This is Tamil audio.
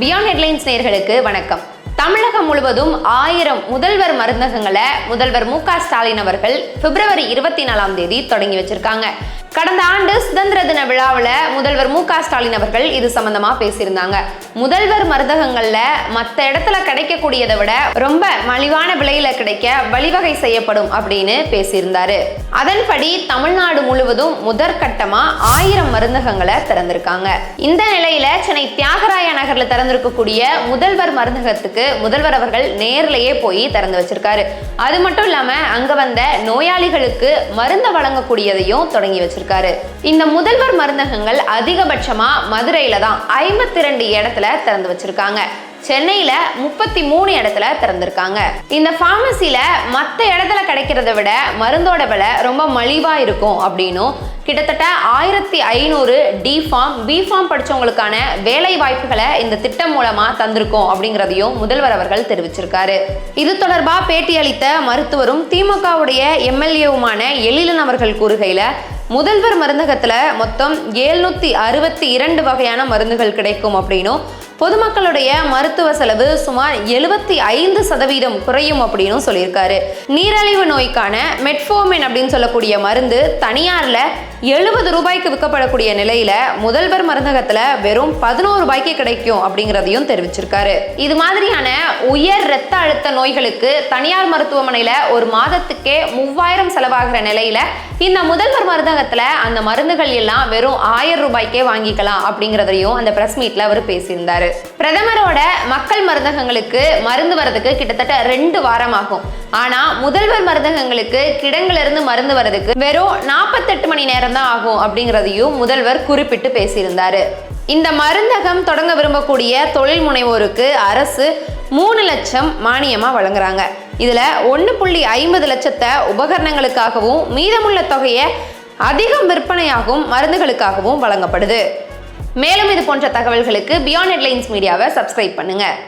பியாண்ட் ஹெட்லைன்ஸ் நேர்களுக்கு வணக்கம். தமிழகம் முழுவதும் ஆயிரம் முதல்வர் மருந்தகங்களை முதல்வர் மு க ஸ்டாலின் அவர்கள் பிப்ரவரி இருபத்தி நாலாம் தேதி தொடங்கி வச்சிருக்காங்க. கடந்த ஆண்டு சுதந்திர தின விழாவில் முதல்வர் மு ஸ்டாலின் அவர்கள் இது சம்பந்தமா பேசியிருந்தாங்க. முதல்வர் மருந்தகங்கள்ல மற்ற இடத்துல கிடைக்கக்கூடியதை விட ரொம்ப மலிவான விலையில கிடைக்க வழிவகை செய்யப்படும் அப்படின்னு பேசியிருந்தாரு. அதன்படி தமிழ்நாடு முழுவதும் முதற்கட்டமா ஆயிரம் மருந்தகங்களை திறந்திருக்காங்க. இந்த நிலையில சென்னை தியாகராய நகர்ல திறந்திருக்கக்கூடிய முதல்வர் மருந்தகத்துக்கு முதல்வர் அவர்கள் நேர்லயே போய் திறந்து வச்சிருக்காரு. அது மட்டும் இல்லாம அங்க வந்த நோயாளிகளுக்கு மருந்து வழங்கக்கூடியதையும் தொடங்கி வச்சிருக்காரு இந்த முதல்வர் மருந்தகங்கள் அதிகபட்சமா மதுரையில தான் ஐம்பத்தி ரெண்டு இடத்துல திறந்து வச்சிருக்காங்க. சென்னையில முப்பத்தி மூணு இடத்துல திறந்திருக்காங்க. இந்த பார்மசியில மற்ற இடத்துல கிடைக்கிறத விட மருந்தோட விலை ரொம்ப மலிவா இருக்கும் அப்படின்னும் கிட்டத்தட்ட ஆயிரத்தி ஐநூறு டி ஃபார்ம் பி ஃபார்ம் படிச்சவங்களுக்கான வேலை வாய்ப்புகளை இந்த திட்டம் மூலமாக தந்திருக்கோம் அப்படிங்கிறதையும் முதல்வர் அவர்கள் தெரிவிச்சிருக்காரு. இது தொடர்பாக பேட்டியளித்த மருத்துவரும் திமுகவுடைய எம்எல்ஏவுமான எழிலன் அவர்கள் கூறுகையில் முதல்வர் மருந்தகத்தில் மொத்தம் எழுநூத்தி அறுபத்தி இரண்டு வகையான மருந்துகள் கிடைக்கும் அப்படின்னும் பொதுமக்களுடைய மருத்துவ செலவு சுமார் எழுபத்தி ஐந்து சதவீதம் குறையும் அப்படின்னு சொல்லியிருக்காரு. நீரழிவு நோய்க்கான மெட்ஃபோமின் அப்படின்னு சொல்லக்கூடிய மருந்து தனியாரில் எழுபது ரூபாய்க்கு விற்கப்படக்கூடிய நிலையில முதல்வர் மருந்தகத்துல வெறும் பதினோரு ரூபாய்க்கு கிடைக்கும் அப்படிங்கிறதையும் தெரிவிச்சிருக்காரு. இது மாதிரியான உயர் இரத்த அழுத்த நோய்களுக்கு தனியார் மருத்துவமனையில ஒரு மாதத்துக்கே மூவாயிரம் செலவாகிற நிலையில இந்த முதல்வர் மருந்தகத்துல அந்த மருந்துகள் எல்லாம் வெறும் ஆயிரம் ரூபாய்க்கே வாங்கிக்கலாம் அப்படிங்கிறதையும் அந்த பிரஸ் மீட்ல அவர் பேசியிருந்தாரு. பிரதமரோட மக்கள் மருந்தகங்களுக்கு மருந்து வரதுக்கு கிட்டத்தட்ட ரெண்டு வாரம் ஆகும் ஆனா முதல்வர் மருந்தகங்களுக்கு கிடங்கிலிருந்து மருந்து வரதுக்கு வெறும் நாற்பத்தெட்டு மணி நேரம் தான் ஆகும் அப்படிங்கிறதையும் முதல்வர் குறிப்பிட்டு பேசியிருந்தார். இந்த மருந்தகம் தொடங்க விரும்பக்கூடிய தொழில் முனைவோருக்கு அரசு மூணு லட்சம் மானியமாக வழங்குறாங்க. இதில் ஒன்று புள்ளி ஐம்பது லட்சத்தை உபகரணங்களுக்காகவும் மீதமுள்ள தொகையை அதிகம் விற்பனையாகும் மருந்துகளுக்காகவும் வழங்கப்படுது. மேலும் இது போன்ற தகவல்களுக்கு பியாண்ட் ஹெட்லைன்ஸ் மீடியாவை சப்ஸ்கிரைப் பண்ணுங்கள்